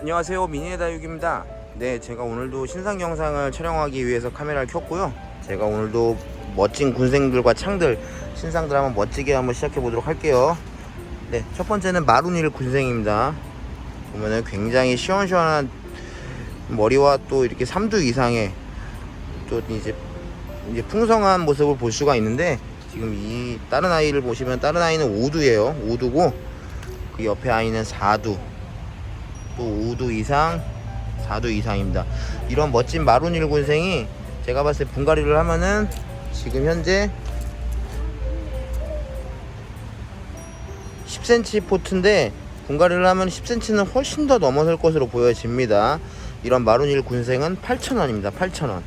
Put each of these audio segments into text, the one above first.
안녕하세요. 미니의 다육입니다. 네 제가 오늘도 신상 영상을 촬영하기 위해서 카메라를 켰고요. 제가 오늘도 멋진 군생들과 창들 신상들 한번 멋지게 한번 시작해 보도록 할게요. 네 첫 번째는 마루닐 군생입니다. 보면은 굉장히 시원시원한 머리와 또 이렇게 3두 이상의 또 이제 이제 풍성한 모습을 볼 수가 있는데 지금 이 다른 아이를 보시면 다른 아이는 5두예요. 5두고 그 옆에 아이는 4두 또 5두 이상 4두 이상입니다. 이런 멋진 마룬일 군생이 제가 봤을 때 분갈이를 하면은 지금 현재 10cm 포트인데 분갈이를 하면 10cm는 훨씬 더 넘어설 것으로 보여집니다. 이런 마룬일 군생은 8,000원입니다. 8,000원.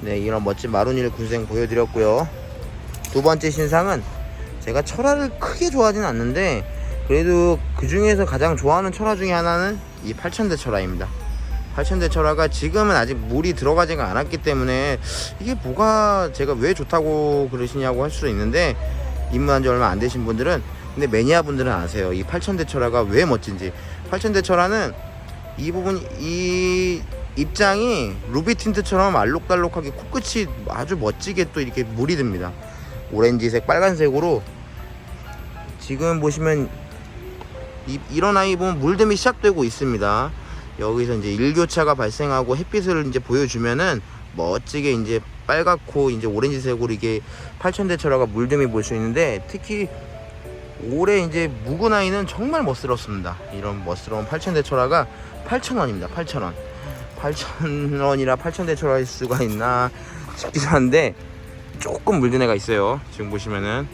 네 이런 멋진 마룬일 군생 보여드렸고요. 두 번째 신상은 제가 철화를 크게 좋아하진 않는데 그래도 그 중에서 가장 좋아하는 철화 중에 하나는 이 8천대 철화입니다. 8천대 철화가 지금은 아직 물이 들어가지가 않았기 때문에 이게 뭐가 제가 왜 좋다고 그러시냐고 할 수도 있는데 입문한 지 얼마 안 되신 분들은 근데 매니아 분들은 아세요. 이 8천대 철화가 왜 멋진지. 8천대 철화는 이 부분 이 입장이 루비 틴트처럼 알록달록하게 코끝이 아주 멋지게 또 이렇게 물이 듭니다. 오렌지색, 빨간색으로 지금 보시면 이, 이런 아이 보면 물듦이 시작되고 있습니다. 여기서 이제 일교차가 발생하고 햇빛을 이제 보여주면은 멋지게 이제 빨갛고 이제 오렌지색으로 이게 8천대 철화가 물듦이 볼 수 있는데 특히 올해 이제 묵은 아이는 정말 멋스럽습니다. 이런 멋스러운 8천대 철화가 8천원입니다. 8천원. 8천원이라 8천대 철화일 수가 있나 싶기도 한데 조금 물든 애가 있어요. 지금 보시면은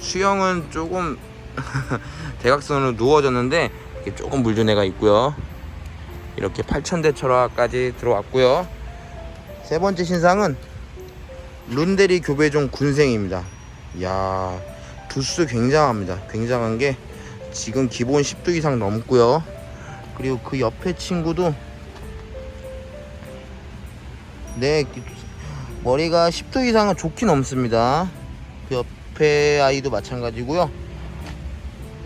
수영은 조금 대각선으로 누워졌는데 이렇게 조금 물든 애가 있고요. 이렇게 8천대 철화까지 들어왔고요. 세 번째 신상은 룬데리 교배종 군생입니다. 이야 두수 굉장합니다. 굉장한 게 지금 기본 10도 이상 넘고요. 그리고 그 옆에 친구도 네 머리가 10도 이상은 좋게 넘습니다. 그 옆에 아이도 마찬가지고요.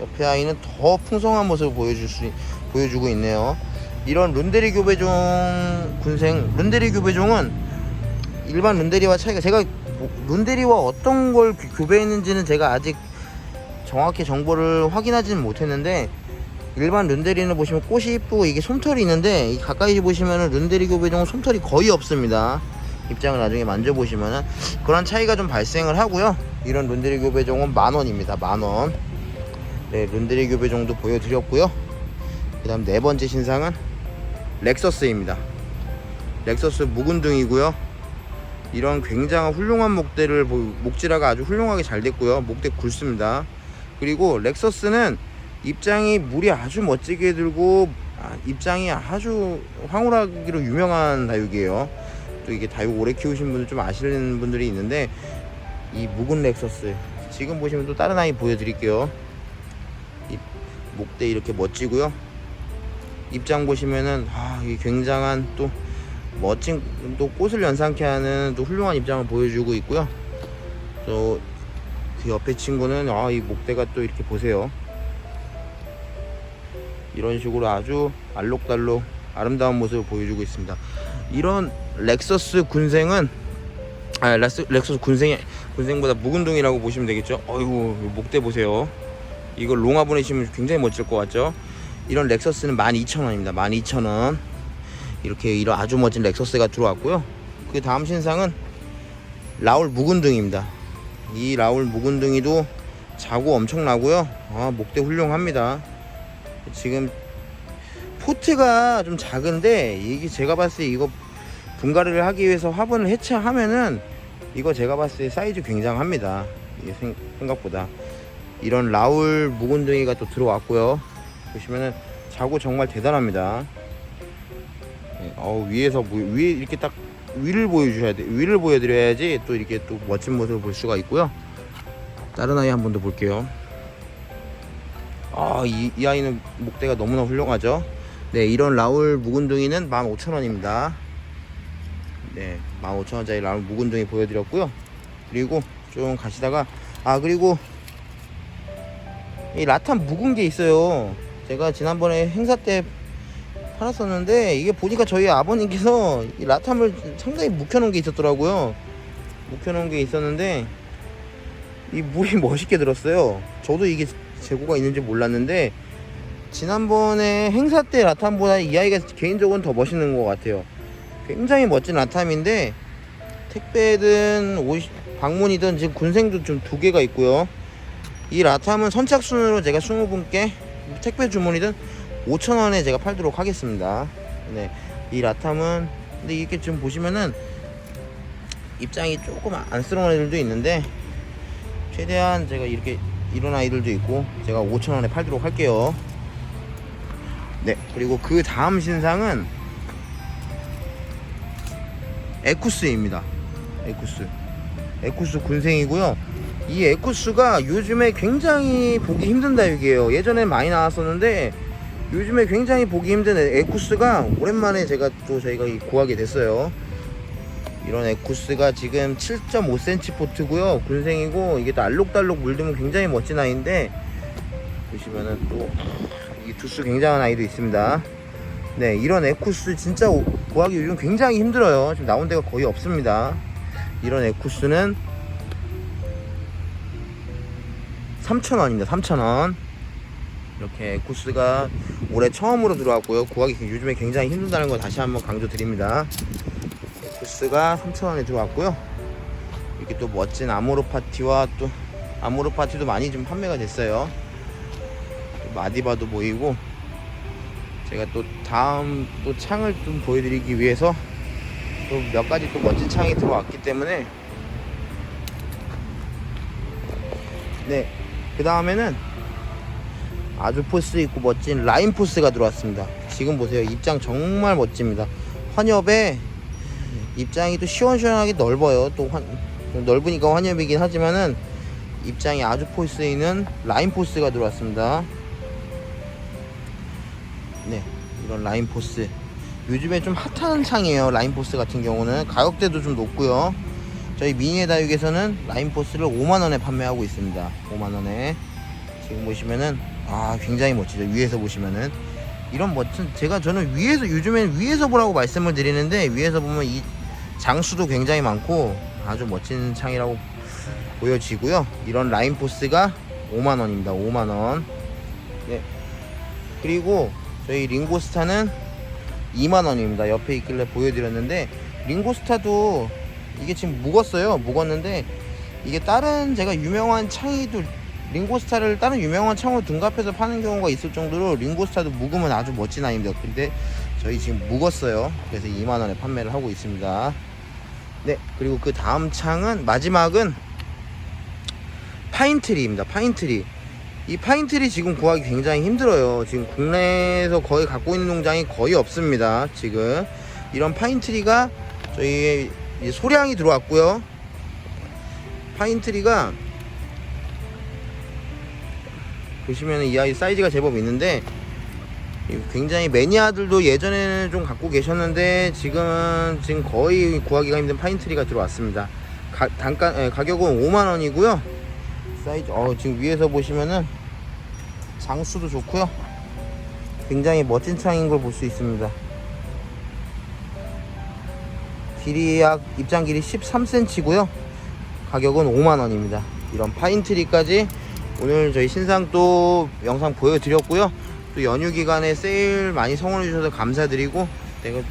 옆에 아이는 더 풍성한 모습을 보여줄 수 보여주고 있네요. 이런 룬데리 교배종 군생 룬데리 교배종은 일반 룬데리와 차이가 제가 뭐 룬데리와 어떤 걸 교- 교배했는지는 제가 아직 정확히 정보를 확인하지는 못했는데 일반 룬데리는 보시면 꽃이 이쁘고 이게 솜털이 있는데 이 가까이 보시면은 룬데리 교배종은 솜털이 거의 없습니다. 입장을 나중에 만져보시면은 그런 차이가 좀 발생을 하고요. 이런 룬데리 교배종은 만 원입니다. 만 원. 네, 룬데리 교배종도 보여드렸고요. 그 다음 네 번째 신상은 렉서스입니다. 렉서스 묵은둥이고요. 이런 굉장한 훌륭한 목대를 보- 목질화가 아주 훌륭하게 잘 됐고요. 목대 굵습니다. 그리고 렉서스는 입장이 물이 아주 멋지게 들고 아, 입장이 아주 황홀하기로 유명한 다육이에요. 또 이게 다육 오래 키우신 분들 좀 아시는 분들이 있는데 이 묵은 렉서스 지금 보시면 또 다른 아이 보여드릴게요. 이 목대 이렇게 멋지고요. 입장 보시면은 아, 이게 굉장한 또 멋진 또 꽃을 연상케 하는 또 훌륭한 입장을 보여주고 있고요. 또 그 옆에 친구는 아 이 목대가 또 이렇게 보세요. 이런 식으로 아주 알록달록 아름다운 모습을 보여주고 있습니다. 이런 렉서스 군생은 아 렉서스 군생이 군생보다 묵은둥이라고 보시면 되겠죠. 어이구 목대 보세요. 이거 롱아 보내시면 굉장히 멋질 것 같죠. 이런 렉서스는 12,000원입니다. 12,000원. 이렇게 이런 아주 멋진 렉서스가 들어왔고요. 그 다음 신상은 라울 묵은둥입니다. 이 라울 묵은둥이도 자구 엄청나고요. 아, 목대 훌륭합니다. 지금 포트가 좀 작은데 이게 제가 봤을 때 이거 분갈이를 하기 위해서 화분을 해체하면은 이거 제가 봤을 때 사이즈 굉장합니다. 생각보다 이런 라울 묵은둥이가 또 들어왔고요. 보시면은 자구 정말 대단합니다. 네, 어 위에서 보- 위에 이렇게 딱 위를 보여주셔야 돼. 위를 보여드려야지 또 이렇게 또 멋진 모습을 볼 수가 있고요. 다른 아이 한 번 더 볼게요. 아, 이, 이 아이는 목대가 너무나 훌륭하죠. 네, 이런 라울 묵은둥이는 15,000원입니다. 네, 15,000원짜리 라울 묵은둥이 보여드렸고요. 그리고 좀 가시다가, 아, 그리고 이 라탄 묵은 게 있어요. 제가 지난번에 행사 때 팔았었는데 이게 보니까 저희 아버님께서 이 라탐을 상당히 묵혀놓은 게 있었더라고요. 묵혀놓은 게 있었는데 이 물이 멋있게 들었어요. 저도 이게 재고가 있는지 몰랐는데 지난번에 행사 때 라탐보다 이 아이가 개인적으로는 더 멋있는 것 같아요. 굉장히 멋진 라탐인데 택배든 방문이든 지금 군생도 좀 두 개가 있고요. 이 라탐은 선착순으로 제가 20분께 택배 주문이든 5,000원에 제가 팔도록 하겠습니다. 네. 이 라탐은 근데 이렇게 지금 보시면은 입장이 조금 안쓰러운 애들도 있는데 최대한 제가 이렇게 이런 아이들도 있고 제가 5,000원에 팔도록 할게요. 네. 그리고 그 다음 신상은 에쿠스입니다. 에쿠스. 에쿠스 군생이고요. 이 에쿠스가 요즘에 굉장히 보기 힘든 다육이에요. 예전에 많이 나왔었는데 요즘에 굉장히 보기 힘든 에쿠스가 오랜만에 제가 또 저희가 이 구하게 됐어요. 이런 에쿠스가 지금 7.5cm 포트고요. 군생이고 이게 또 알록달록 물들면 굉장히 멋진 아이인데 보시면은 또 이 두수 굉장한 아이도 있습니다. 네, 이런 에쿠스 진짜 오- 구하기 요즘 굉장히 힘들어요. 지금 나온 데가 거의 없습니다. 이런 에쿠스는 3,000원입니다. 3,000원. 이렇게 에쿠스가 올해 처음으로 들어왔고요. 구하기 요즘에 굉장히 힘들다는 거 다시 한번 강조드립니다. 에쿠스가 3,000원에 들어왔고요. 이렇게 또 멋진 아모르 파티와 또 아모르 파티도 많이 좀 판매가 됐어요. 또 마디바도 보이고 제가 또 다음 또 창을 좀 보여드리기 위해서 또 몇 가지 또 멋진 창이 들어왔기 때문에 네 그 다음에는 아주 포스 있고 멋진 라인 포스가 들어왔습니다. 지금 보세요. 입장 정말 멋집니다. 환엽에 입장이 또 시원시원하게 넓어요. 또 환, 넓으니까 환엽이긴 하지만은 입장이 아주 포스 있는 라인 포스가 들어왔습니다. 네 이런 라인 포스. 요즘에 좀 핫한 창이에요. 라인 포스 같은 경우는 가격대도 좀 높고요 저희 미니의 다육에서는 라인 포스를 5만원에 판매하고 있습니다. 5만원에. 지금 보시면은 아 굉장히 멋지죠. 위에서 보시면은. 이런 멋진 제가 저는 위에서 요즘엔 위에서 보라고 말씀을 드리는데 위에서 보면 이 장수도 굉장히 많고 아주 멋진 창이라고 보여지고요. 이런 라인 포스가 5만원입니다. 5만원. 네. 그리고 저희 링고스타는 2만원입니다. 옆에 있길래 보여드렸는데 링고스타도 이게 지금 묵었어요. 묵었는데 이게 다른 제가 유명한 창이도 링고스타를 다른 유명한 창으로 둔갑해서 파는 경우가 있을 정도로 링고스타도 묵으면 아주 멋진 아이입니다. 근데 저희 지금 묵었어요. 그래서 2만원에 판매를 하고 있습니다. 네 그리고 그 다음 창은 마지막은 파인트리입니다. 파인트리. 이 파인트리 지금 구하기 굉장히 힘들어요. 지금 국내에서 거의 갖고 있는 농장이 거의 없습니다. 지금 이런 파인트리가 저희 소량이 들어왔고요. 파인트리가 보시면 이 아이 사이즈가 제법 있는데 이 굉장히 매니아들도 예전에는 좀 갖고 계셨는데 지금은 지금 거의 구하기가 힘든 파인트리가 들어왔습니다. 가, 단가, 에, 가격은 5만 원이고요. 사이즈 어 지금 위에서 보시면은 장수도 좋고요. 굉장히 멋진 창인 걸 볼 수 있습니다 길이 약 입장 길이 13cm고요. 가격은 5만 원입니다. 이런 파인트리까지 오늘 저희 신상 또 영상 보여드렸고요. 또 연휴 기간에 세일 많이 성원해 주셔서 감사드리고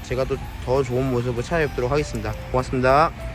제가 또 더 좋은 모습을 찾아뵙도록 하겠습니다. 고맙습니다